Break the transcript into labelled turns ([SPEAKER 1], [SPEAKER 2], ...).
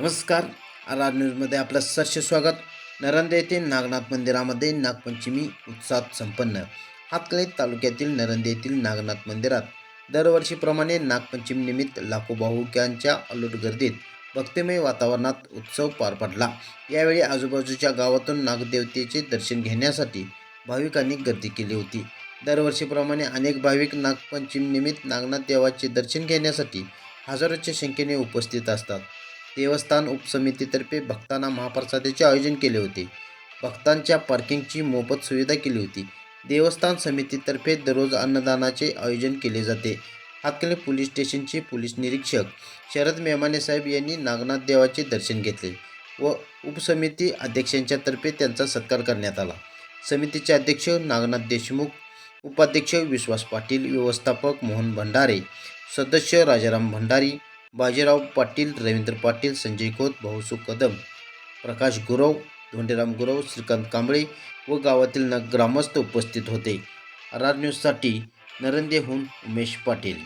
[SPEAKER 1] नमस्कार. आर न्यूजमध्ये आपलं सहर्ष स्वागत. नरंदे येथील नागनाथ मंदिरामध्ये नागपंचमी उत्साहात संपन्न. हातकळी तालुक्यातील नरंदे येथील नागनाथ मंदिरात दरवर्षीप्रमाणे नागपंचमीनिमित्त लाखो भाविकांच्या अलोट गर्दीत भक्तिमय वातावरणात उत्सव पार पडला. यावेळी आजूबाजूच्या गावातून नागदेवतेचे दर्शन घेण्यासाठी भाविकांनी गर्दी केली होती. दरवर्षीप्रमाणे अनेक भाविक नागपंचमीनिमित्त नागनाथ देवाचे दर्शन घेण्यासाठी हजारोच्या संख्येने उपस्थित असतात. देवस्थान उपसमितीतर्फे भक्तांना महाप्रसादाचे आयोजन केले होते. भक्तांच्या पार्किंगची मोफत सुविधा केली होती. देवस्थान समितीतर्फे दररोज अन्नदानाचे आयोजन केले जाते. हातकले पोलीस स्टेशनचे पोलीस निरीक्षक शरद मेमाने साहेब यांनी नागनाथ देवाचे दर्शन घेतले व उपसमिती अध्यक्षांच्यातर्फे त्यांचा सत्कार करण्यात आला. समितीचे अध्यक्ष नागनाथ देशमुख उपाध्यक्ष विश्वास पाटील व्यवस्थापक मोहन भंडारे सदस्य राजाराम भंडारी बाजीराव पाटील रवींद्र पाटील संजय खोत भाऊसू कदम प्रकाश गुरव धोंडेराम गुरव श्रीकांत कांबळे व गावातील न ग्रामस्थ उपस्थित होते. आर आर न्यूजसाठी नरंदेहून उमेश पाटील.